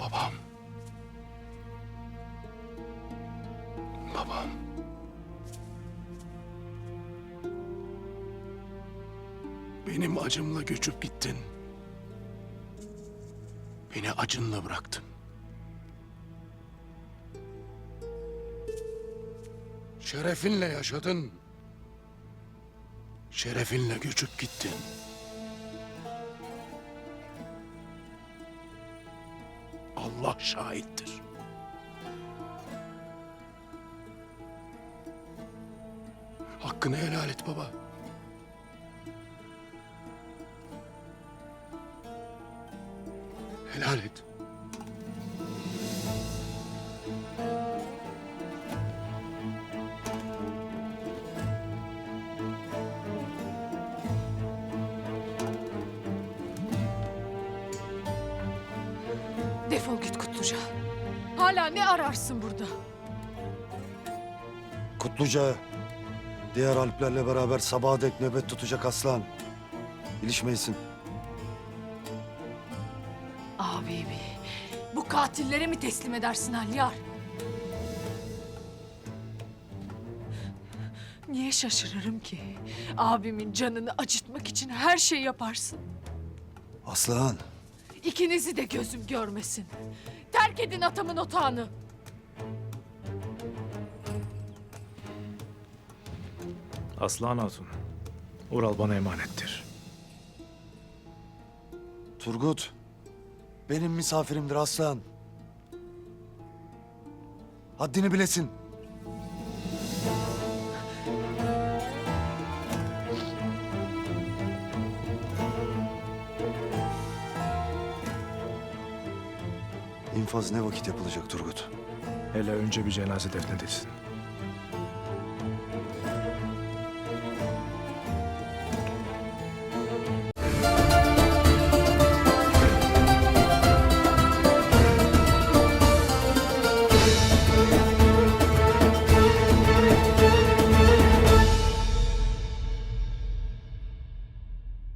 Babam. Babam. Benim acımla göçüp gittin. Beni acınla bıraktın. Şerefinle yaşadın. Şerefinle göçüp gittin. Allah şahittir. Hakkını helal et baba. Helal et. Defol git Kutluca. Hala ne ararsın burada? Kutluca diğer Alplerle beraber sabaha dek nöbet tutacak aslan. İlişmeysin. Abimi bu katillere mi teslim edersin Halyar? Niye şaşırırım ki? Abimin canını acıtmak için her şey yaparsın. Aslan. İkinizi de gözüm görmesin. Terk edin atamın otağını. Aslan Hatun. Ural bana emanettir. Turgut. Benim misafirimdir aslan. Haddini bilesin. İnfaz ne vakit yapılacak Turgut? Hele önce bir cenaze defnedilsin.